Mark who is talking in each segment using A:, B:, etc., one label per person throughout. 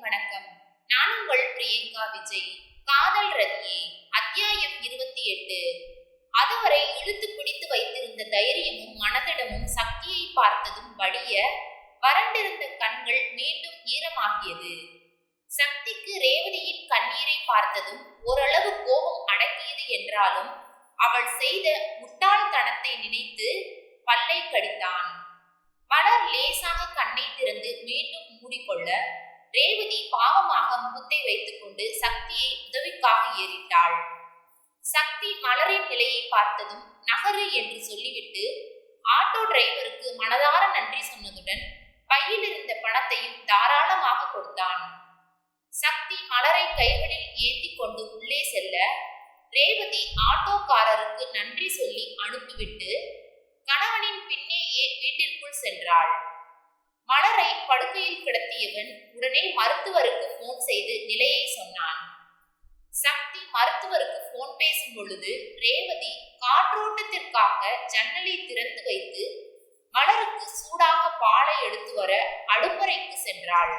A: வணக்கம். நான் உங்கள் பிரியங்கா விஜய். காதல் ரதியே அத்தியாயம் இருபத்தி எட்டு. அதுவரை இழுத்து பிடித்து வைத்திருந்த தைரியமும் மனதிடமும் சக்தியை பார்த்ததும் வடிய வறண்டிருந்த கண்கள் மீண்டும் ஈரமாகியது. சக்திக்கு ரேவதியின் கண்ணீரை பார்த்ததும் ஓரளவு கோபம் அடங்கியது என்றாலும் அவள் செய்த முட்டாள்தனத்தை நினைத்து பல்லை கடித்தான். மலர் லேசாக கண்ணை திறந்து மீண்டும் மூடிக்கொள்ள ரேவதி பாவமாக முகத்தை வைத்துக்கொண்டு சக்தியை உதவிக்காக ஏறிட்டாள். சக்தி மலரின் நிலையை பார்த்ததும் நகரு என்று சொல்லிவிட்டு ஆட்டோ டிரைவருக்கு மனதார நன்றி சொன்னதுடன் பையில் இருந்த பணத்தையும் தாராளமாக கொடுத்தான். சக்தி மலரை கைகளில் ஏந்தி கொண்டு உள்ளே செல்ல ரேவதி ஆட்டோக்காரருக்கு நன்றி சொல்லி அனுப்பிவிட்டு கணவனின் பின்னேயே வீட்டிற்குள் சென்றாள். மலரை படுக்கையில் கிடத்தியவன் உடனே மருத்துவருக்கு போன் செய்து நிலையை சொன்னான். சக்தி மருத்துவருக்கு போன் பேசும் பொழுது ரேவதி காற்றோட்டத்திற்காக ஜன்னலை திறந்து வைத்து மலருக்கு சூடாக பாலை எடுத்து வர அடுப்பறைக்கு சென்றாள்.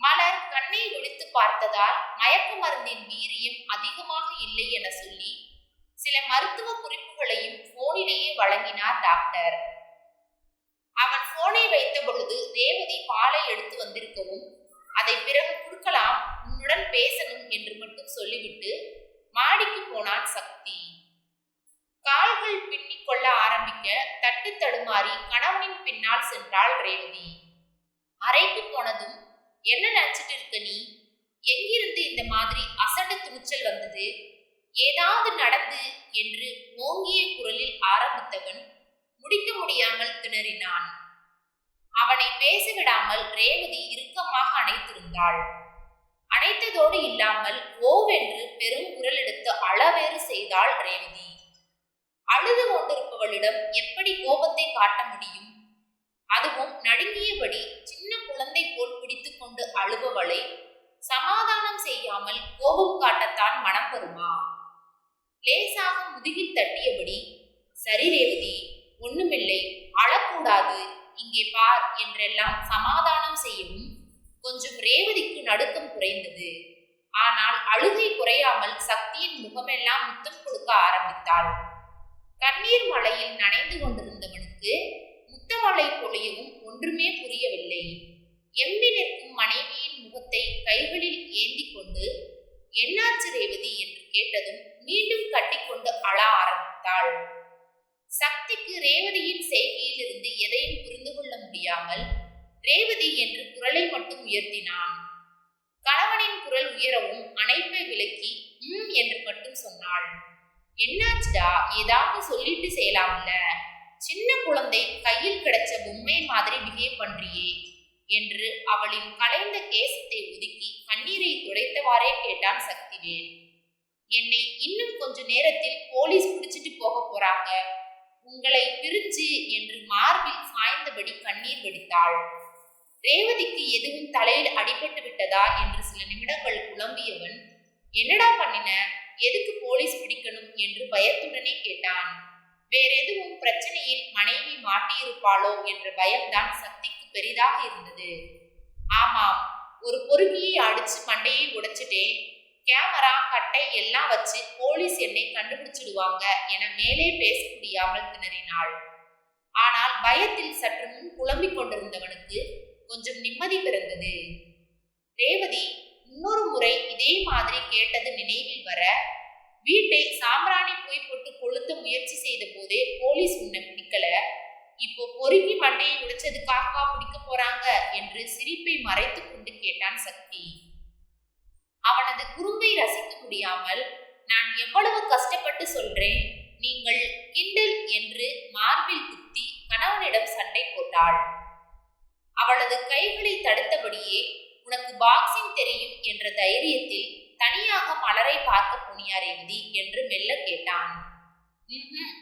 A: மலர் கண்ணை விழித்து பார்த்ததால் மயக்க மருந்தின் வீரியம் அதிகமாக இல்லை என சொல்லி சில மருத்துவ குறிப்புகளையும் போனிலேயே வழங்கினார் டாக்டர் அவன் வைத்த பொழுது ரேவதி பாலை எடுத்து வந்திருக்கவும் அதை பிறகு கொடுக்கலாம் உன்னுடன் பேசணும் என்று மட்டும் சொல்லிவிட்டு மாடிக்கு போனான் சக்தி. கால்கள் பின்னிக் கொள்ள ஆரம்பிக்க தட்டு தடுமாறி கணவனின் பின்னால் சென்றாள் ரேவதி. அறைக்கு போனதும் என்ன நினைச்சிட்டு இருக்க நீ? எங்கிருந்து இந்த மாதிரி அசட்டு துணிச்சல் வந்தது? ஏதாவது நடந்து என்று ஓங்கிய குரலில் ஆரம்பித்தவன் முடிக்க முடியாமல் திணறினான். அவனை பேசிவிடாமல் ரேவதி இறுக்கமாக அணைத்திருந்தாள். அணைத்ததோடு இல்லாமல் ஓவென்று பெரும் குரல் எடுத்து அளவேறு செய்தாள் ரேவதி. அழுது கொண்டிருப்பவளிடம் எப்படி கோபத்தை காட்ட முடியும்? அதுவும் நடுங்கியபடி சின்ன குழந்தை போல் பிடித்து கொண்டு அழுபவளை சமாதானம் செய்யாமல் கோபம் காட்டத்தான் மனம் வருமா? லேசாக முதுகில் தட்டியபடி சரி ரேவதி ஒண்ணுமில்லை அழக்கூடாது. இங்கே பார் என்றெல்லாம் சமாதானம் செய்யவும் கொஞ்சம் ரேவதிக்கு நடுக்கம் குறைந்தது. ஆனால் அழுகை குறையாமல் சக்தியின் முகமெல்லாம் முத்தம் கொடுக்க ஆரம்பித்தாள். கண்ணீர் மலையில் நனைந்து கொண்டிருந்தவனுக்கு முத்தமலை பொழியவும் ஒன்றுமே புரியவில்லை. எம்பி நிற்கும் மனைவியின் முகத்தை கைகளில் ஏந்தி கொண்டு என்னாச்சு ரேவதி? என்று கேட்டதும் மீண்டும் கட்டிக்கொண்டு அழ ஆரம்பித்தாள். சக்திக்கு ரேவதியின் செய்கையில் இருந்து எதையும் புரிந்து கொள்ள முடியாமல் ரேவதி என்று குரலை மட்டும் உயர்த்தினான். கணவனின் குரல் உயரவும் அணைப்பை விலக்கி ம் என்று மட்டும் சொன்னாள். என்னாச்சுடா? ஏதாவது சொல்லிட்டு செய்யலாம்ல. சின்ன குழந்தை கையில் கிடைச்ச பொம்மை மாதிரி பிஹேவ் பண்றியே என்று அவளின் கலைந்த கேசத்தை ஒதுக்கி கண்ணீரை துடைத்தவாறே கேட்டான் சக்திவேல். என்னை இன்னும் கொஞ்ச நேரத்தில் போலீஸ் பிடிச்சிட்டு போக போறாங்க. உங்களை பிரிச்சு என்று மார்பில் சாய்ந்தபடி கண்ணீர் வெடித்தாள். ரேவதிக்கு எதுவும் தலையில் அடிபட்டு விட்டதா என்று சில நிமிடங்கள் குழம்பியவன் என்னடா பண்ணின? எதுக்கு போலீஸ் பிடிக்கணும்? என்று பயத்துடனே கேட்டான். வேற எதுவும் பிரச்சனையில் மனைவி மாட்டியிருப்பாளோ? என்ற பயம்தான் சக்திக்கு பெரிதாக இருந்தது. ஆமாம் ஒரு பொறுமையை அடிச்சு மண்டையை உடைச்சிட்டேன். கேமரா கட்டை எல்லாம் வச்சு போலீஸ் என்னை கண்டுபிடிச்சிடுவாங்க என மேலே பேச முடியாமல் திணறினாள். ஆனால் பயத்தில் சற்று முன் புலம்பிக் கொண்டிருந்தவனுக்கு கொஞ்சம் நிம்மதி பிறந்தது. ரேவதி இன்னொரு முறை இதே மாதிரி கேட்டது நினைவில் வர வீட்டை சாம்பிராணி போய் போட்டு கொளுத்த முயற்சி செய்த போதே போலீஸ் உன்னை பிடிக்கல இப்போ பொறுக்கி மண்டையை உடைச்சதுக்காகவா பிடிக்க போறாங்க என்று சிரிப்பை மறைத்து கொண்டு கேட்டான் சக்தி. அவனது குறும்பை ரசிக்க முடியாமல் நான் எவ்வளவு கஷ்டப்பட்டு சொல்றேன்? நீங்கள் கிண்டல் என்று மார்பில் குத்தி கணவனிடம் சண்டை போட்டாள். அவளது கைகளை தடுத்தபடியே உனக்கு பாக்ஸிங் தெரியும் என்ற தைரியத்தில் தனியாக மலரை பார்க்க போனியா ரேவதி என்று மெல்ல கேட்டான். "ம்ஹும்.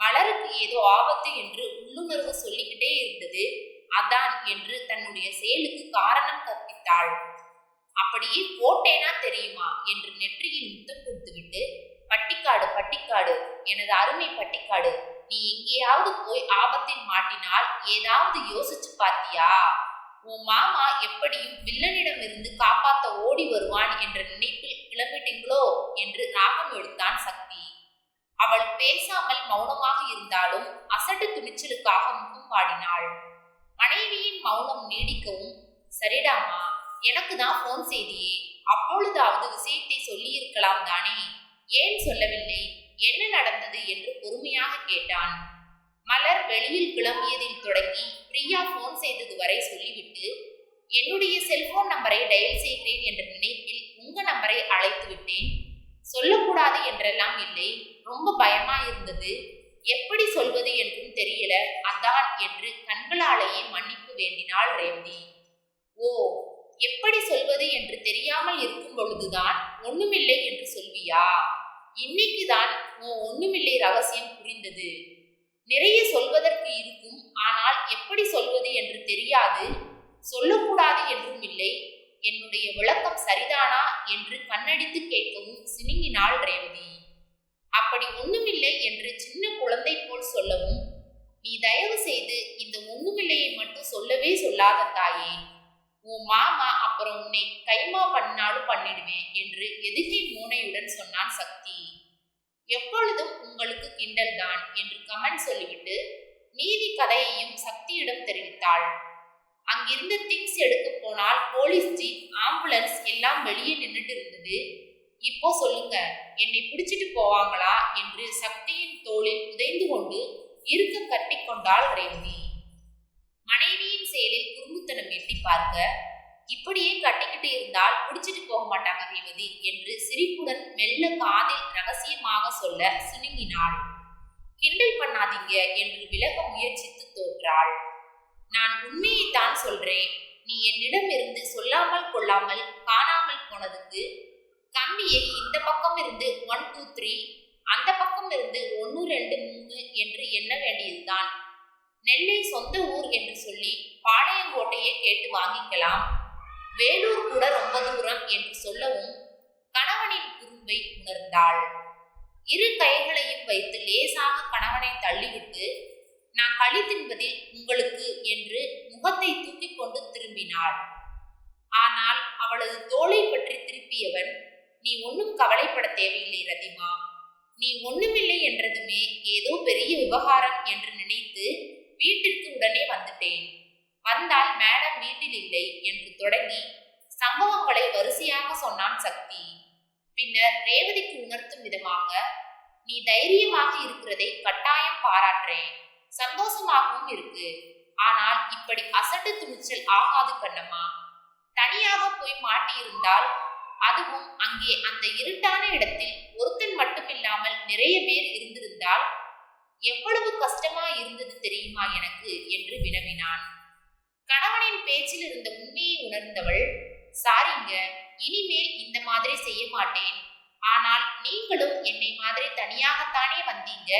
A: மலருக்கு ஏதோ ஆபத்து என்று உள்ளுணர்வு சொல்லிக்கிட்டே இருந்தது அதான் என்று தன்னுடைய செயலுக்கு காரணம் கற்பித்தாள். அப்படியே போட்டேனா தெரியுமா? என்று நெற்றியில் முத்தம் கொடுத்துவிட்டு பட்டிக்காடு பட்டிக்காடு எனது அருமை பட்டிக்காடு நீ எங்கேயாவது போய் ஆபத்தில் மாட்டினால் ஏதாவது யோசிச்சு பார்த்தியா? உன் மாமா எப்படியும் வில்லனிடம் இருந்து காப்பாத்த ஓடி வருவான் என்ற நினைப்பில் கிளம்பிட்டீங்களோ? என்று ராகம் எடுத்தான் சக்தி. அவள் பேசாமல் மௌனமாக இருந்தாலும் அசட்டு துணிச்சலுக்காக முகம் பாடினாள். மனைவியின் மௌனம் நீடிக்கவும் சரிடாமா எனக்கு தான் போன் செய்தியே. அப்பொழுதாவது விஷயத்தை சொல்லியிருக்கலாம் தானே? ஏன் சொல்லவில்லை? என்ன நடந்தது என்று பொறுமையாக கேட்டான். மலர் வெளியில் கிளம்பியதில் தொடங்கி பிரியா போன் செய்தது வரை சொல்லிவிட்டு என்னுடைய செல்போன் நம்பரை டயல் செய்கிறேன் என்ற நினைப்பில் உங்க நம்பரை அழைத்து விட்டேன். சொல்லக்கூடாது என்றெல்லாம் இல்லை. ரொம்ப பயமா இருந்தது. எப்படி சொல்வது என்றும் தெரியல. அதான் என்று கண்களாலேயே மன்னிப்பு வேண்டினாள் ரேவதி. ஓ எப்படி சொல்வது என்று தெரியாமல் இருக்கும் பொழுதுதான் ஒண்ணுமில்லை என்று சொல்வியா? இன்னைக்குதான் உன் ஒண்ணுமில்லை ரகசியம் புரிந்தது. நிறைய சொல்வதற்கு இருக்கும் ஆனால் எப்படி சொல்வது என்று தெரியாது. சொல்லக்கூடாது என்றும் இல்லை. என்னுடைய விளக்கம் சரிதானா என்று கண்ணடித்து கேட்கவும் சினிங்கினாள் ரேவதி. அப்படி ஒண்ணுமில்லை என்று சின்ன குழந்தை போல் சொல்லவும் நீ தயவு செய்து இந்த ஒண்ணுமில்லையை மட்டும் சொல்லவே சொல்லாத தாயே. உன் மாமா அப்புறம் உன்னை கைமா பண்ணாலும் பண்ணிடுவேன் என்று எதுகை மூனையுடன் சொன்னான் சக்தி. எப்பொழுதும் உங்களுக்கு கிண்டல் தான் என்று கமெண்ட் சொல்லிவிட்டு மீதி கதையையும் சக்தியிடம் தெரிவித்தாள். அங்கிருந்து திங்ஸ் எடுக்க போனால் போலீஸ் ஜீப் ஆம்புலன்ஸ் எல்லாம் வெளியே நின்றுட்டு இருந்தது. இப்போ சொல்லுங்க என்னை பிடிச்சிட்டு போவாங்களா என்று சக்தியின் தோளில் உதைந்து கொண்டு இருக்க கட்டிக்கொண்டாள் ரேவதி. மனைவியின் செயலில் குறும்புத்தனம் எட்டி பார்க்க இப்படியே கட்டிக்கிட்டு இருந்தால் பிடிச்சிட்டு போக மாட்டாங்க ரேவதி என்று சிரிப்புடன் மெல்ல காதில் ரகசியமாக சொல்ல சுணுங்கினாள் கிண்டல் பண்ணாதீங்க என்று விலக முயற்சித்து தோற்றாள் நான் உண்மையைத்தான் சொல்றேன். நீ என்னிடம் இருந்து சொல்லாமல் கொள்ளாமல் காணாமல் போனதுக்கு கம்பியை இந்த பக்கம் இருந்து ஒன் டூ த்ரீ அந்த பக்கம் இருந்து ஒன்று ரெண்டு மூணு என்று எண்ண வேண்டியதுதான். நெல்லை சொந்த ஊர் என்று சொல்லி பாளையங்கோட்டையே கேட்டு வாங்கிக்கலாம். வேலூர் கூட ரொம்ப தூரம் என்று சொல்லவும் கணவனின் குறும்பை உணர்ந்தாள். இரு கைகளையும் வைத்து லேசாக கணவனை தள்ளிவிட்டு நான் களி தின்பதில் உங்களுக்கு என்று முகத்தை தூக்கி கொண்டு திரும்பினாள். ஆனால் அவளது தோளை பற்றி திருப்பியவன் நீ ஒன்றும் கவலைப்பட தேவையில்லை ரதிமா. நீ ஒண்ணுமில்லை என்றதுமே ஏதோ பெரிய விவகாரம் என்று நினைத்து வீட்டிற்கு உடனே வந்துட்டேன். வந்தால் மேடம் வீட்டில் இல்லை என்று தொடங்கி சம்பவங்களை வரிசையாக சொன்னான் சக்தி. பின்னர் ரேவதிக்கு உணர்த்தும் விதமாக நீ தைரியமாக இருக்கிறதை கட்டாயம் பாராட்டுறேன். சந்தோஷமாகவும் இருக்கு. ஆனால் இப்படி அசட்டு துணிச்சல் ஆகாது கண்ணம்மா. தனியாக போய் மாட்டியிருந்தால் அதுவும் அங்கே அந்த இருட்டான இடத்தில் ஒருத்தன் மட்டுமில்லாமல் நிறைய பேர் இருந்திருந்தால் எவ்வளவு கஷ்டமா இருந்தது தெரியுமா எனக்கு என்று வினவினான். கணவனின் பேச்சில் இருந்த உண்மையை உணர்ந்தவள் சாரிங்க இனிமேல் இந்த மாதிரி செய்ய மாட்டேன். ஆனால் நீங்களும் என்னை மாதிரி தனியாகத்தானே வந்தீங்க.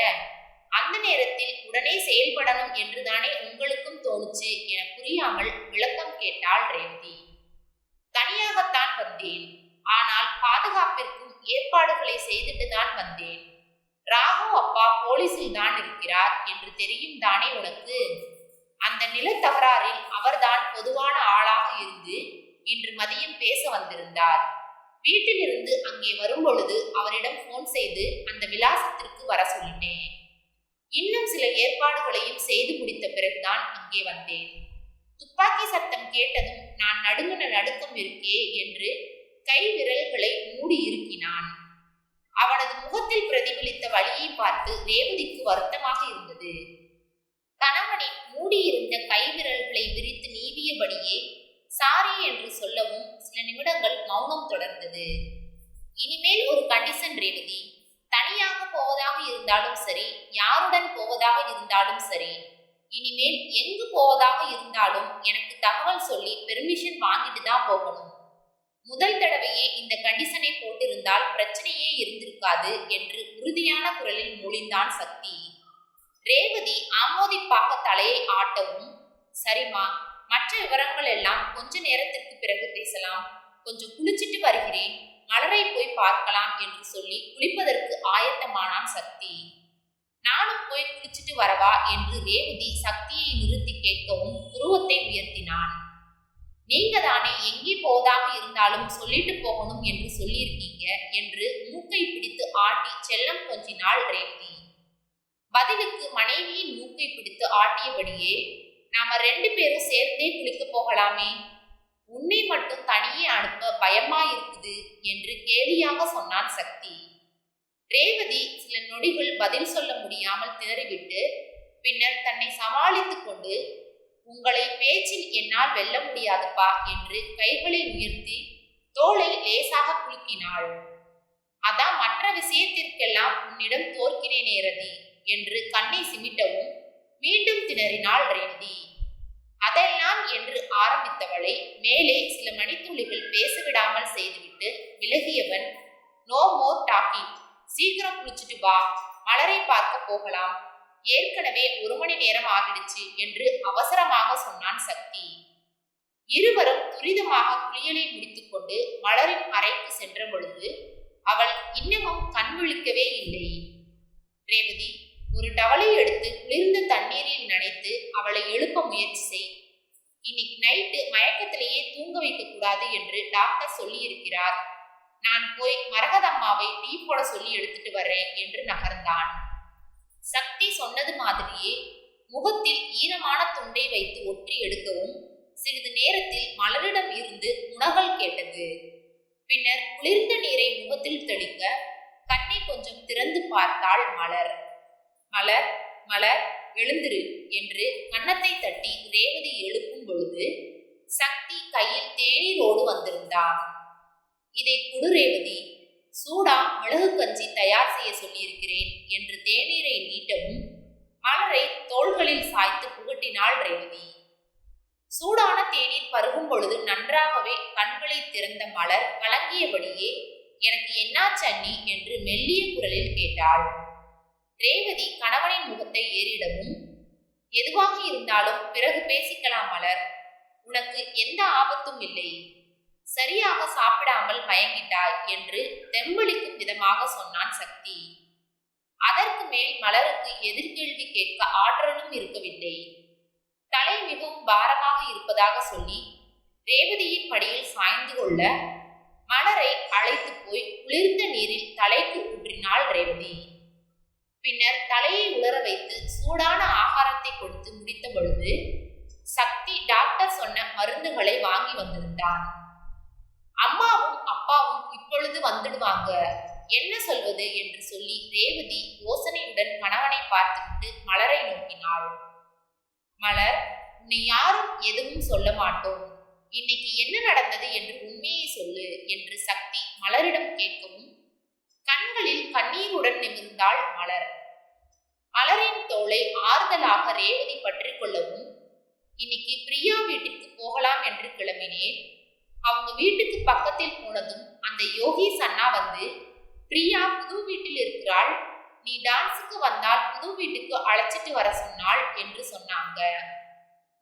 A: அந்த நேரத்தில் உடனே செயல்படணும் என்றுதானே உங்களுக்கும் தோணுச்சு என புரியாமல் விளக்கம் கேட்டாள் ரேவதி. தனியாகத்தான் வந்தேன். ஆனால் பாதுகாப்பிற்கும் ஏற்பாடுகளை செய்துட்டு தான் வந்தேன். ராகு அப்பா போலீஸில் தான் இருக்கிறார் என்று தெரியும் தானே உனக்கு? அந்த நில தகராறில் அவர்தான் பொதுவான ஆளாக இருந்து இன்று மதியம் பேச வந்திருந்தார். வீட்டிலிருந்து அங்கே வரும்பொழுது அவரிடம் போன் செய்து அந்த விலாசத்திற்கு வர சொல்லிட்டேன். இன்னும் சில ஏற்பாடுகளையும் செய்து முடித்த பிறகுதான் அங்கே வந்தேன். துப்பாக்கி சத்தம் கேட்டதும் நான் நடுங்கின நடுக்கம் இருக்கே என்று கை விரல்களை மூடி இருக்கினான் அவனது முகத்தில் பிரதிபலித்த வழியை பார்த்து ரேவதிக்கு வருத்தமாக இருந்தது. கணவனின் மூடியிருந்த கை விரல்களை விரித்து நீவியபடியே சாரி என்று சொல்லவும் சில நிமிடங்கள் மௌனம் தொடர்ந்தது. இனிமேல் ஒரு கண்டிஷன் ரேவதி தனியாக போவதாக இருந்தாலும் சரி யாருடன் போவதாக இருந்தாலும் சரி இனிமேல் எங்கு போவதாக இருந்தாலும் எனக்கு தகவல் சொல்லி பெர்மிஷன் வாங்கிட்டு தான் போகணும். முதல் தடவையே இந்த கண்டிஷனை போட்டிருந்தால் பிரச்சனையே இருந்திருக்காது என்று உறுதியான குரலில் மொழிந்தான் சக்தி. ரேவதி ஆமோதிப்பாக தலையை ஆட்டவும் சரிம்மா மற்ற விவரங்கள் எல்லாம் கொஞ்ச நேரத்திற்கு பிறகு பேசலாம். கொஞ்சம் குளிச்சிட்டு வருகிறேன். மலரை போய் பார்க்கலாம் என்று சொல்லி குளிப்பதற்கு ஆயத்தமானான் சக்தி. நானும் போய் குளிச்சிட்டு வரவா? என்று ரேவதி சக்தியை நிறுத்தி கேட்கவும் உருவத்தை உயர்த்தினான். நீங்க தானே எங்கே போவதாக இருந்தாலும் சொல்லிட்டு போகணும் என்று சொல்லியிருக்கீங்க என்று மூக்கை பிடித்து ஆட்டி செல்லம் கொஞ்சினாள் ரேவதி. பதிலுக்கு மனைவியின் மூக்கை பிடித்து ஆட்டியபடியே நாம ரெண்டு பேரும் சேர்ந்தே குளிக்க போகலாமே. உன்னை மட்டும் தனியே அனுப்ப பயமா இருக்குது என்று கேலியாக சொன்னான் சக்தி. ரேவதி சில நொடிகள் பதில் சொல்ல முடியாமல் திணறிவிட்டு பின்னர் தன்னை சமாளித்துக் கொண்டு உங்களை பேச்சில் என்னால் வெல்ல முடியாதுப்பா என்று கைகளை உயர்த்தி தோளை லேசாக குலுக்கினாள். அதான் மற்ற விஷயத்திற்கெல்லாம் உன்னிடம் தோற்கிறேன் ரதி என்று கண்ணை சிமிட்டவும் மீண்டும் திணறினாள் ரேவதி. அதெல்லாம் என்று ஆரம்பித்தவளை மேலே சில மணித்துளிகள் பேசவிடாமல் செய்துவிட்டு விலகியவன் நோ மோர் டாக்கிங். சீக்கிரம் குளிச்சுட்டு வா. மலரை பார்க்க போகலாம். ஏற்கனவே ஒரு மணி நேரம் ஆகிடுச்சு என்று அவசரமாக சொன்னான் சக்தி. இருவரும் துரிதமாக குளியலை முடித்துக்கொண்டு மலரின் அறைக்கு சென்ற பொழுது அவள் இன்னமும் கண் விழிக்கவே இல்லை. ரேவதி ஒரு டவலை எடுத்து குளிர்ந்த தண்ணீரில் நனைத்து அவளை எழுப்ப முயற்சி செய். இன்னைக்கு நைட்டு மயக்கத்திலேயே தூங்க வைக்க கூடாது என்று டாக்டர் சொல்லியிருக்கிறார். நான் போய் மரகதம்மாவை டீ போட சொல்லி எடுத்துட்டு வரேன் என்று நகர்ந்தான். சக்தி சொன்னது மாதிரியே முகத்தில் ஈரமான துண்டை வைத்து ஒற்றி எடுக்கவும் சிறிது நேரத்தில் மலரிடம் இருந்து உணகல் கேட்டது. பின்னர் குளிர்ந்த நீரை முகத்தில் தெளிக்க கண்ணை கொஞ்சம் திறந்து பார்த்தாள் மலர். மலர் மலர் எழுந்திரு என்று கன்னத்தை தட்டி ரேவதி எழுப்பும் பொழுது சக்தி கையில் தேநீரோடு வந்திருந்தார் இதை குடு ரேவதி சூடா மிளகு கஞ்சி தயார் செய்ய சொல்லியிருக்கிறேன் என்று தேநீரை நீட்டவும் மலரை தோள்களில் சாய்த்து புகட்டினாள் ரேவதி. சூடான தேநீர் பருகும் பொழுது நன்றாகவே கண்களை திறந்த மலர் கலங்கியபடியே எனக்கு என்னாச்சு அண்ணி என்று மெல்லிய குரலில் கேட்டாள். ரேவதி கணவனின் முகத்தை ஏறிடவும் எதுவாக இருந்தாலும் பிறகு பேசிக்கலாம் மலர். உனக்கு எந்த ஆபத்தும் இல்லை. சரியாக சாப்பிடாமல் மயங்கிட்டாய் என்று தெம்பளிக்கும் விதமாக சொன்னான் சக்தி. அதற்கு மேல் மலருக்கு எதிர்கேள்வி கேட்க ஆற்றலும் இருக்கவில்லை. தலை மிகவும் பாரமாக இருப்பதாக சொல்லி ரேவதியின் படியில் சாய்ந்து கொள்ள மலரை அழைத்து போய் குளிர்ந்த நீரில் தலைக்கு ஊற்றினாள் ரேவதி. பின்னர் தலையை உலர வைத்து சூடான ஆகாரத்தை கொடுத்து முடித்த பொழுது சக்தி டாக்டர் சொன்ன மருந்துகளை வாங்கி வந்திருந்தான் அம்மாவும் அப்பாவும் இப்பொழுது வந்துடுவாங்க. என்ன சொல்வது என்று சொல்லி ரேவதி யோசனையுடன் கணவனை பார்த்துவிட்டு மலரை நோக்கினாள். மலர் உன்னை யாரும் எதுவும் சொல்ல மாட்டோம். இன்னைக்கு என்ன நடந்தது என்று உண்மையை சொல்லு என்று சக்தி மலரிடம் கேட்கவும் கண்களில் கண்ணீருடன் நிமிர்ந்தாள் மலர். மலரின் தோளை ஆறுதலாக ரேவதி பற்றி கொள்ளவும் இன்னைக்கு பிரியா வீட்டிற்கு போகலாம் என்று கிளம்பினேன். அவங்க வீட்டுக்கு பக்கத்தில் போனதும் அந்த யோகி அண்ணா வந்து பிரியா புது வீட்டில் இருக்கிறாள். நீ டான்ஸுக்கு வந்தால் புது வீட்டுக்கு அழைச்சிட்டு வர சொன்னாள் என்று சொன்னாங்க.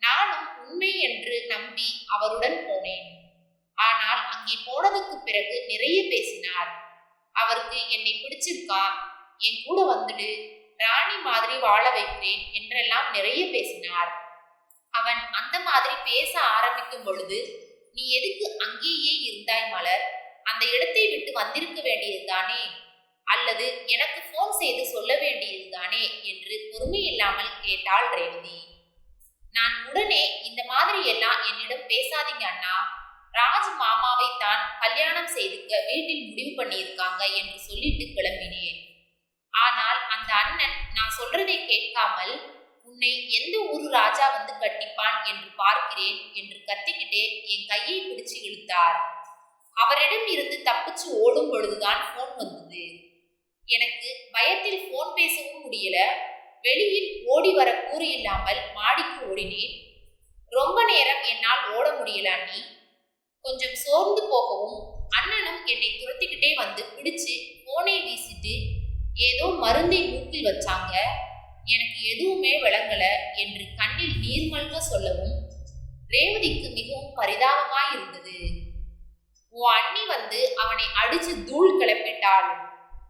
A: நானும் உண்மை என்று நம்பி அவருடன் போனேன். ஆனால் அங்கே போனதுக்கு பிறகு நிறைய பேசினார். அவருக்கு என்னை பிடிச்சிருக்கா? என் கூட வந்துடு. ராணி மாதிரி வாழ வைக்கிறேன் என்றெல்லாம் நிறைய பேசினார். அவன் அந்த மாதிரி பேச ஆரம்பிக்கும் பொழுது நீ எதுக்கு அங்கேயே இருந்தாய் மலர்? அந்த இடத்தை விட்டு வந்திருக்க வேண்டியதுதானே அல்லது எனக்கு போன் செய்து சொல்ல வேண்டியதுதானே என்று பொறுமையில்லாமல் கேட்டாள் ரேவதி. நான் உடனே இந்த மாதிரி எல்லாம் என்னிடம் பேசாதீங்க அண்ணா. ராஜ் மாமாவை தான் கல்யாணம் செய்துக்க வீட்டில் முடிவு பண்ணியிருக்காங்க என்று சொல்லிட்டு கிளம்பினேன். ஆனால் அந்த அண்ணன் நான் சொல்றதை கேட்காமல் உன்னை எந்த ஊர் ராஜா வந்து கட்டிப்பான் என்று பார்க்கிறேன் என்று கத்திக்கிட்டே என் கையை பிடிச்சு இழுத்தார். அவரிடம் இருந்து தப்பிச்சு ஓடும் பொழுதுதான் போன் வந்தது. எனக்கு பயத்தில் போன் பேசவும் முடியல. வெளியில் ஓடி வர கூறு இல்லாமல் மாடிக்கு ஓடினேன். ரொம்ப நேரம் என்னால் ஓட முடியல அண்ணி கொஞ்சம் சோர்ந்து போகவும் அண்ணனும் என்னை துரத்திக்கிட்டே வந்து பிடிச்சு போனை வீசிட்டு ஏதோ மருந்தை மூக்கில் வச்சாங்க. எனக்கு எதுவுமே விளங்கல என்று கண்ணில் நீர்மல்க சொல்லவும் ரேவதிக்கு மிகவும் பரிதாபமாய் இருந்தது. உன் அண்ணி வந்து அவனை அடிச்சு தூள் கிளப்பிட்டாள்.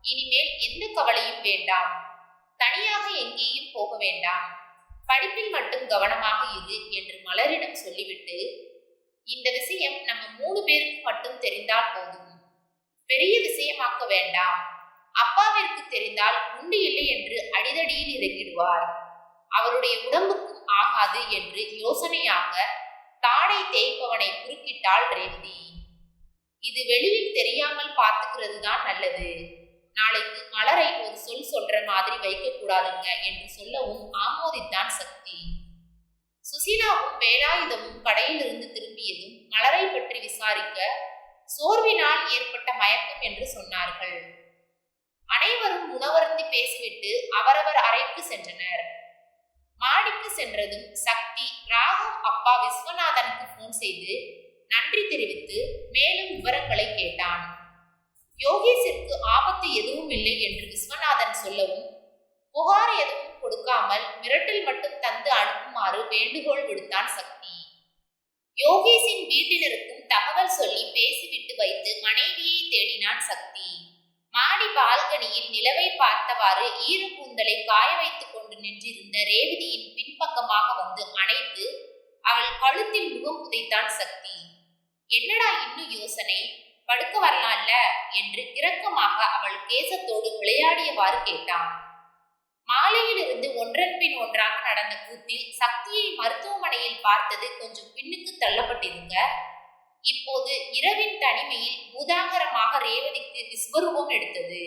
A: இனிமேல் எந்த கவலையும் வேண்டாம். தனியாக எங்கேயும் போக வேண்டாம். படிப்பில் மட்டும் கவனமாக இரு என்று மலரிடம் சொல்லிவிட்டு இந்த விஷயம் நம்ம மூணு பேருக்கு மட்டும் தெரிந்தால் போதும். பெரிய விஷயமாக்க வேண்டாம். அப்பாவிற்கு தெரிந்தால் உண்டு இல்லை என்று அடிதடியில் இறங்கிடுவார். அவருடைய உடம்புக்கும் ஆகாது என்று யோசனையாக தாடை தேய்ப்பவனை குறுக்கிட்டாள் ரேவதி. இது வெளியில் தெரியாமல் பார்த்துக்கிறது தான் நல்லது. நாளைக்கு மலரை ஒரு சொல் சொல்ற மாதிரி வைக்க கூடாதுங்க என்று சொல்லவும் ஆமோதித்தான் சக்தி. சுசீலாவும் வேலாயுதமும் கடையிலிருந்து திரும்பியதும் மலரை பற்றி விசாரிக்க சோர்வினால் ஏற்பட்ட மயக்கம் என்று சொன்னார்கள். அனைவரும் உணவருந்தி பேசிவிட்டு அவரவர் அறைக்கு சென்றனர். மாடிக்கு சென்றதும் சக்தி ராகவ் அப்பா விஸ்வநாதனுக்கு போன் செய்து நன்றி தெரிவித்து மேலும் விவரங்களை கேட்டான். யோகேஷிற்கு ஆபத்து எதுவும் இல்லை என்று விஸ்வநாதன் சொல்லவும் புகார் எதுவும் கொடுக்காமல் மிரட்டல் மட்டும் தந்து அனுப்புமாறு வேண்டுகோள் விடுத்தான் சக்தி. யோகேஷின் வீட்டினருக்கும் தகவல் சொல்லி பேசிவிட்டு வைத்து மனைவியை தேடினான் சக்தி. மாடி பால்கனியில் நிலவை பார்த்தவாறு ஈரக்கூந்தலை காய வைத்துக் கொண்டு நின்றிருந்த ரேவதியின் பின்பக்கமாக வந்து அணைத்து அவள் கழுத்தில் முகம் புதைத்தான் சக்தி. என்னடா இன்னும் யோசனை? படுக்க வரலாம்ல? என்று இரக்கமாக அவள் கேசத்தோடு விளையாடியவாறு கேட்டான். மாலையிலிருந்து ஒன்றன் பின் ஒன்றாக நடந்த கூத்தில் சக்தியை மருத்துவமனையில் பார்த்தது கொஞ்சம் பின்னுக்கு தள்ளப்பட்டிருங்க இப்போது இரவின் தனிமையில் பூதாகரமாக ரேவதிக்கு விஸ்வரூபம் எடுத்தது.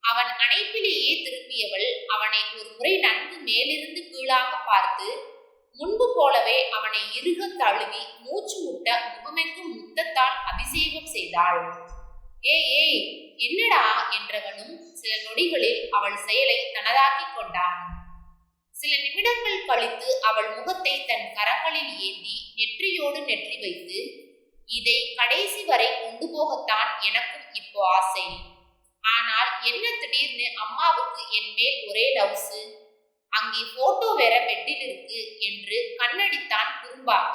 A: அவன் அணைப்பிலேயே திரும்பியவள் அவனை ஒரு முறை நன்கு மேலிருந்து கீழாக பார்த்து முன்பு போலவே அவனை இறுக தழுவி மூச்சு முட்ட முகமெங்கும் முத்தத்தால் அபிஷேகம் செய்தாள். ஏ ஏய் என்னடா? என்றவனும் சில நொடிகளில் அவள் செயலை தனதாக்கிக் கொண்டான். சில நிமிடங்கள் கழித்து அவள் முகத்தை தன் கரங்களில் ஏந்தி நெற்றியோடு நெற்றி வைத்து இதை கடைசி வரை கொண்டு போகத்தான் எனக்கும் இப்போ ஆசை. ஆனால் என்ன திடீர்னு அம்மாவுக்கு என் மேல் ஒரே லவ்ஸு? அங்கே போட்டோ வேற பெட்டில் இருக்கு என்று கண்ணடித்தான் குறும்பாக.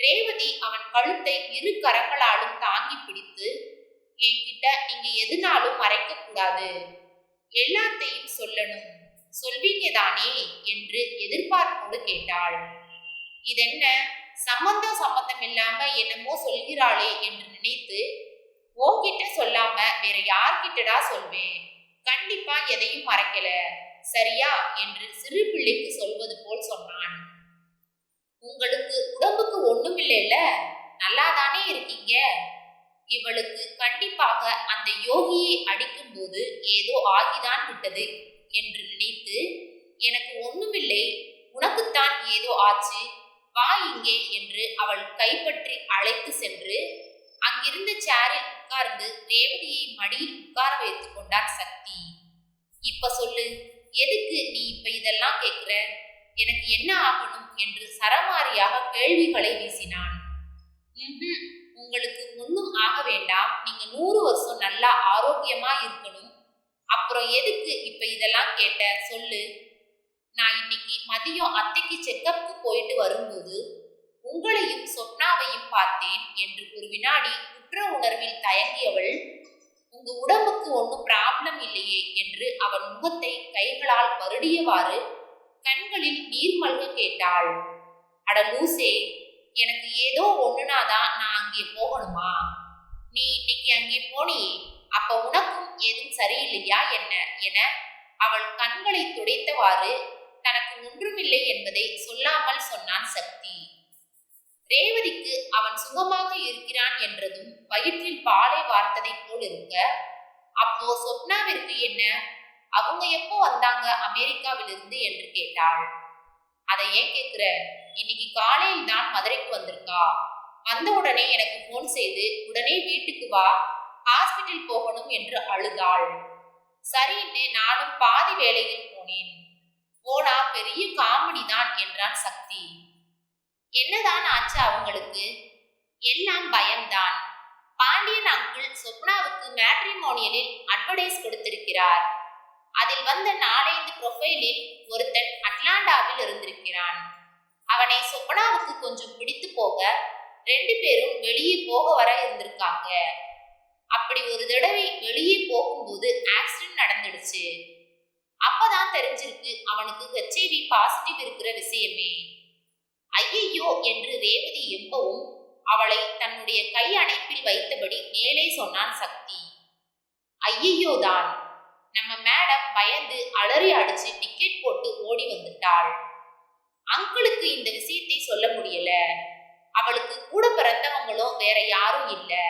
A: ரேவதி அவன் கழுத்தை இரு கரங்களாலும் தாங்கி பிடித்து என்கிட்ட நீங்க எதுனாலும் மறைக்க கூடாது. எல்லாத்தையும் சொல்லணும். சொல்வீங்க தானே என்று எதிர்பார்ப்போடு கேட்டாள். இதென்ன? சம்பந்தம் சம்பந்தம் இல்லாம என்னமோ சொல்கிறாளே என்று நினைத்து உன்கிட்ட சொல்லாம வேற யார்கிட்டடா சொல்வேன்? கண்டிப்பா எதையும் மறைக்கல. சரியா? என்று சிறு பிள்ளைக்கு சொல்வது போல் சொன்னான். உங்களுக்கு உடம்புக்கு ஒண்ணும் இல்லைல்ல? நல்லா தானே இருக்கீங்க? இவளுக்கு கண்டிப்பாக அந்த யோகியை அடிக்கும்போது ஏதோ ஆகிதான் விட்டது என்று நினைத்து எனக்கு ஒண்ணுமில்லை. உனக்குத்தான் ஏதோ ஆச்சு. வா இங்கே என்று அவள் கைப்பற்றி அழைத்து சென்று அங்கிருந்த சேரில் உட்கார்ந்து ரேவதியை மடியில் உட்கார வைத்துக் கொண்டார் சக்தி. இப்ப சொல்லு எதுக்கு நீ இப்ப இதெல்லாம் கேட்கிற எனக்கு என்ன ஆகணும்? என்று சரமாரியாக கேள்விகளை வீசினான். உங்களுக்கு ஒன்றும் ஆக வேண்டாம். நீங்க நூறு வருஷம் நல்லா ஆரோக்கியமா இருக்கணும். அப்புறம் எதுக்கு இப்ப இதெல்லாம் கேட்ட? சொல்லு. நான் இன்னைக்கு மதியம் அத்தைக்கு செக்கப்புக்கு போயிட்டு வரும்போது உங்களையும் சொப்னாவையும் பார்த்தேன் என்று ஒரு வினாடி குற்ற உணர்வில் தயங்கியவள் உங்க உடம்புக்கு ஒன்றும் ப்ராப்ளம் இல்லையே என்று அவன் முகத்தை கைகளால் வருடியவாறு கண்களில் நீர் மல்க கேட்டாள். அட லூசே எனக்கு ஏதோ ஒண்ணுனாதான் நான் அங்கே போகணுமா? நீ இன்னைக்கு அங்கே போனியே அப்ப உனக்கும் எதுவும் சரியில்லையா என்ன? என அவள் கண்களை துடைத்தவாறு தனக்கு ஒன்றுமில்லை என்பதை சொல்லாமல் சொன்னான் சக்தி. ரேவதிக்கு அவன் சுகமாக இருக்கிறான் என்றதும் வயிற்றில் பாலை வார்த்ததை போல் இருக்க அப்போ சொப்னாவிற்கு என்ன? அவங்க எப்போ வந்தாங்க அமெரிக்காவிலிருந்து என்று கேட்டாள். அதை ஏன் கேக்குற? இன்னைக்கு காலையில் தான் மதுரைக்கு வந்திருக்கா. வந்த உடனே எனக்கு போன் செய்து உடனே வீட்டுக்கு வா ஹாஸ்பிட்டல் போகணும் என்று அழுதாள். சரின்னு நானும் பாதி வேலையில் போனேன். போனா பெரிய காமெடி தான் என்றான் சக்தி. என்னதான் ஆச்சு அவங்களுக்கு? எல்லாம் பயம்தான். பாண்டியன் அங்கிள் சொப்னாவுக்கு மேட்ரிமோனியலில் அட்வர்டைஸ் கொடுத்திருக்கிறார். அதில் வந்த நாலைந்து ப்ரொஃபைலில் ஒருத்தன் அட்லாண்டாவில் இருந்திருக்கிறான். அவனை சொப்னாவுக்கு கொஞ்சம் பிடித்து போக ரெண்டு பேரும் வெளியே போக வர இருந்திருக்காங்க. அப்படி ஒரு தடவை வெளியே போகும்போது ஆக்சிடென்ட் நடந்துடுச்சு. அப்பதான் தெரிஞ்சிருக்கு அவனுக்கு ஹெச்ஐவி பாசிட்டிவ் இருக்கிற விஷயமே. ஐயையோ என்று ரேவதி எம்பவும் அவளை தன்னுடைய கை அணைப்பில் வைத்தபடி மேலே சொன்னான் சக்தி. ஐயையோ தான். நம்ம மேடம் பயந்து அலறி அடிச்சு டிக்கெட் போட்டு ஓடி வந்துட்டாள். அங்கிளுக்கு இந்த விஷயத்தை சொல்ல முடியல. அவளுக்கு கூட பிறந்தவங்களும் வேற யாரும் இல்லை.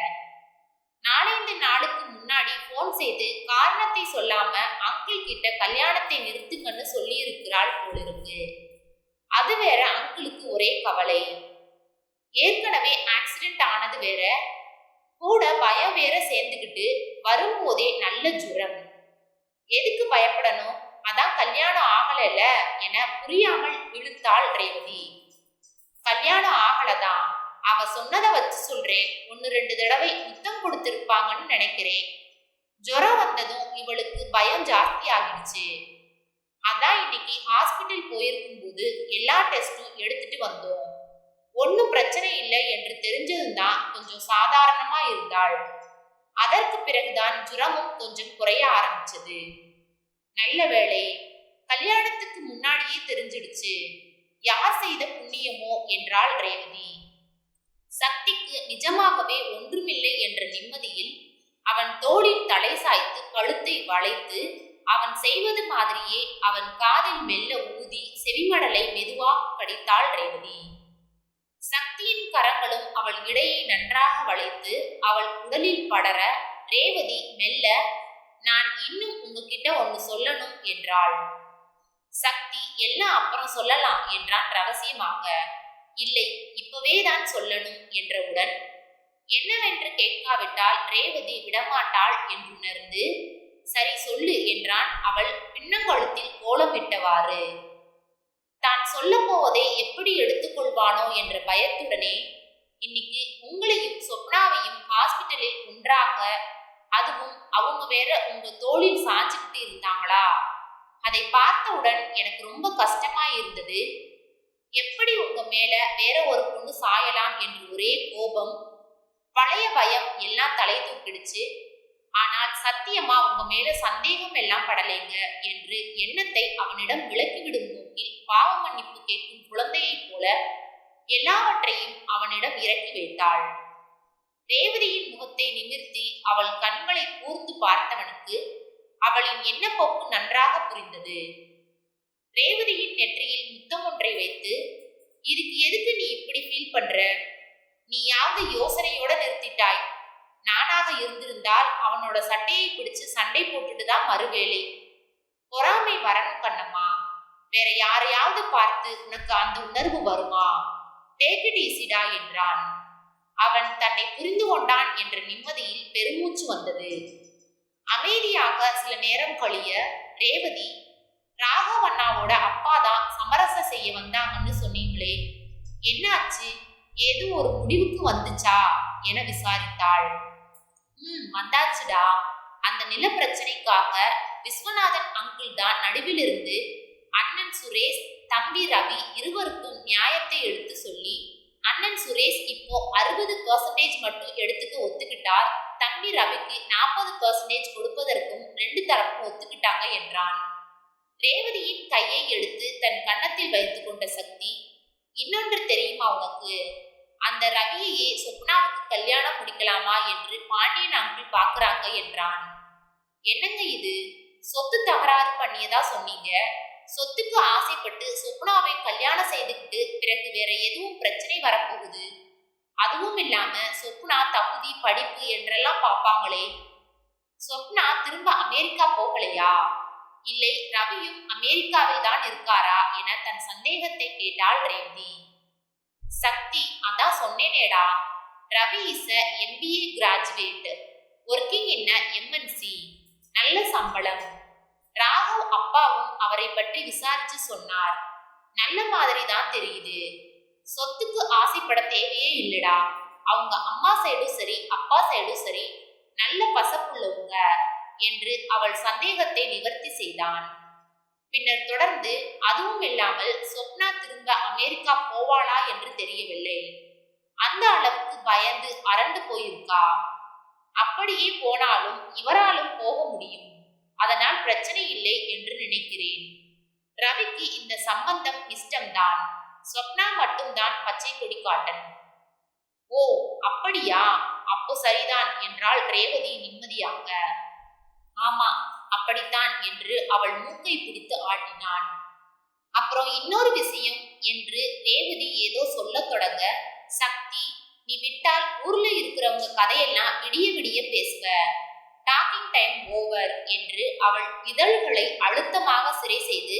A: நாலஞ்சு நாளுக்கு முன்னாடி போன் செய்து காரணத்தை சொல்லாம அங்கிள் கிட்ட கல்யாணத்தை நிறுத்துங்கன்னு சொல்லி இருக்கிறாள் போலிருக்கு. அது வேற அங்கிளுக்கு ஒரே கவலை. ஏற்கனவே ஆக்சிடென்ட் ஆனது வேற. கூட பயம் வேற சேர்ந்துக்கிட்டு வரும்போதே நல்ல ஜுரம். எதுக்கு பயப்படணும்? அதான் கல்யாணம் ஆகலைல என புரியாமல் இழுத்தாள் ரேவதி. கல்யாணம் ஆகலதான். அவ சொன்னதை வச்சு சொல்றேன். ஒன்னு ரெண்டு தடவை யுத்தம் கொடுத்திருப்பாங்கன்னு நினைக்கிறேன். ஜுரம் வந்ததும் இவளுக்கு பயம் ஜாஸ்தி ஆகிடுச்சு. அதான் இன்னைக்கு ஹாஸ்பிட்டல் போயிருக்கும் போது எல்லா டெஸ்டும் எடுத்துட்டு வந்தோம். ஒன்றும் பிரச்சனை இல்லை என்று தெரிஞ்சதும் தான் கொஞ்சம் சாதாரணமா இருந்தாள். அதற்கு பிறகுதான் ஜுரமும் கொஞ்சம் குறைய ஆரம்பிச்சது. நல்ல வேளை கல்யாணத்துக்கு முன்னாடியே தெரிஞ்சிடுச்சு. யார் செய்த புண்ணியமோ என்றாள் ரேவதி. சக்திக்கு நிஜமாகவே ஒன்றுமில்லை என்ற நிம்மதியில் அவன் தோளில் தலை சாய்த்து கழுத்தை வளைத்து அவன் செய்வது மாதிரியே அவன் காதில் மெல்ல ஊதி செவிமடலை மெதுவாக கடித்தாள் ரேவதி. சக்தியின் கரங்களும் அவள் இடையை நன்றாக வளைத்து அவள் உடலில் படர ரேவதி மெல்ல. நான் இன்னும் உங்ககிட்ட ஒன்று சொல்லணும் என்றாள். சக்தி எல்லாம் அப்புறம் சொல்லலாம் என்றான் ரகசியமாக. இல்லை இப்பவே தான் சொல்லணும் என்றவுடன் என்னவென்று கேட்காவிட்டால் ரேவதி விடமாட்டாள் என்றுணர்ந்து சரி சொல்லு என்றான் அவள் பின்னங்கழுத்தில் கோலமிட்டவாறு தான் சொல்ல போவதை எப்படி எடுத்துக்கொள்வானோ என்ற பயத்துடனே இன்னைக்கு உங்களையும் சொப்னாவையும் ஹாஸ்பிட்டலில் ஒன்றாக அதுவும் அவங்க வேற உங்க தோளில் சாஞ்சுக்கிட்டு இருந்தாங்களா? அதை பார்த்தவுடன் எனக்கு ரொம்ப கஷ்டமா இருந்தது எப்படி உங்க மேல வேற ஒரு பொண்ணு சாயலாம் என்று ஒரே கோபம் பழைய பயம் எல்லாம் தலை தூக்கிடுச்சு. ஆனால் சத்தியமா உங்க மேல சந்தேகம் எல்லாம் படலைங்க என்று எண்ணத்தை அவனிடம் விளக்கிவிடும் நோக்கில் பாவ மன்னிப்பு கேட்கும் குழந்தையைப் போல எல்லாவற்றையும் அவனிடம் இறக்கி வைத்தாள். ரேவதியின் முகத்தை நிமிர்த்தி அவள் கண்களை கூர்ந்து பார்த்தவனுக்கு அவளின் என்ன போக்கு நன்றாக புரிந்தது. ரேவதியின் நெற்றியில் முத்தம் ஒன்றை வைத்து இதுக்கு எதுக்கு நீ இப்படி ஃபீல் பண்ற? நீயாவது யோசனையோட நிறுத்திட்டாய். நானாக இருந்திருந்தால் அவனோட சட்டையை பிடிச்சு சண்டை போட்டுட்டு தான் மறுவேளை பொறாமை வரணும் கண்ணம்மா. வேற யாரையாவது பார்த்து உனக்கு அந்த உணர்வு வருமா? டேக் என்றான். அவன் தன்னை புரிந்து கொண்டான் என்ற நிம்மதியில் பெருமூச்சு வந்தது. அமைதியாக சில நேரம் கழிய ரேவதி ராகவண்ணாவோட அப்பா தான் சமரசம் செய்ய வந்தாங்கன்னு சொன்னீங்களே என்னாச்சு? ஏதோ ஒரு முடிவுக்கு வந்துச்சா? என விசாரித்தாள். ம் வந்தாச்சுடா. அந்த நில பிரச்சனைக்காக விஸ்வநாதன் அங்கிள் தான் நடுவில் இருந்து அண்ணன் சுரேஷ் தம்பி ரவி இருவருக்கும் நியாயத்தை எடுத்து சொல்லி அண்ணன் சுரேஷ் இப்போ அறுபது பர்சன்டேஜ் மட்டும் எடுத்துக்க ஒத்துக்கிட்டார். தம்பி ரவிக்கு நாற்பது பர்சன்டேஜ் கொடுப்பதற்கும் ரெண்டு தரப்பும் ஒத்துக்கிட்டாங்க என்றான். ரேவதியின் கையை எடுத்து தன் கன்னத்தில் வைத்து கொண்ட சக்தி இன்னொன்று தெரியுமா உனக்கு? அந்த ரவியையே சொப்னாவுக்கு கல்யாணம் முடிக்கலாமா என்று பாண்டியன் அங்கிள் பாக்குறாங்க என்றான். என்னங்க இது? சொத்து தகராறு பண்ணியதா சொன்னீங்க? சொத்துக்கு ஆசைப்பட்டு சொப்னாவை கல்யாணம் செய்துக்கிட்டு பிறகு வேற எதுவும் பிரச்சனை வரப்போகுது? அதுவும் இல்லாம சொப்னா தகுதி படிப்பு என்றெல்லாம் பார்ப்பாங்களே? சொப்னா திரும்ப அமெரிக்கா போகலையா? இல்லை ரவியும் அமெரிக்காவில் தான் இருக்காரா என தன் சந்தேகத்தை கேட்டாள் ரேவதி. சக்தி அதான் சொன்னேனேடா. Ravi is a MBA graduate working in MNC நல்ல சம்பளம். ராகவ் அப்பாவும் அவரை பற்றி விசாரிச்சு சொன்னார். நல்ல மாதிரி தான் தெரியுது. சொத்துக்கு ஆசைப்பட தேவையே இல்லடா. அவங்க அம்மா சைடும் சரி அப்பா சைடும் சரி. நல்ல பசப்புள்ளவங்க. என்று அவள் சந்தேகத்தை நிவர்த்தி செய்தான். பின்னர் தொடர்ந்து அதுவும் இல்லாமல் சொப்னா திரும்ப அமெரிக்கா போவாளா என்று தெரியவில்லை. அந்த அளவுக்கு பயந்து அரண்டு போயிருக்கா? அப்படியே போனாலும் இவராலும் போக முடியும். அதனால் பிரச்சனை இல்லை என்று நினைக்கிறேன். ரவிக்கு இந்த சம்பந்தம் இஷ்டம்தான். சொப்னா மட்டும்தான் பச்சை கொடி காட்டன் ஓ அப்படியா? அப்போ சரிதான் என்றாள் ரேவதி நிம்மதியாக. ஆமா அப்படித்தான் என்று அவள் மூக்கை பிடித்து ஆட்டினான். அப்புறம் இன்னொரு விஷயம் என்று ரேவதி ஏதோ சொல்லத் தொடங்க சக்தி நீ விட்டால் ஊர்ல இருக்கிறவங்க கதையெல்லாம் விடிய விடிய பேசுவ. டாக்கிங் டைம் ஓவர் என்று அவள் இதழ்களை அழுத்தமாக சிறை செய்து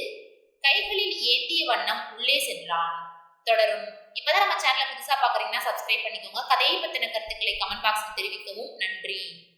A: கைகளில் ஏந்திய வண்ணம் உள்ளே சென்றான். தொடரும். இப்பதான் நம்ம சேனலை புதுசா பாக்குறீங்கன்னா சப்ஸ்கிரைப் பண்ணிக்கோங்க. கதையை பத்தின கருத்துக்களை கமெண்ட் பாக்ஸில் தெரிவிக்கவும். நன்றி.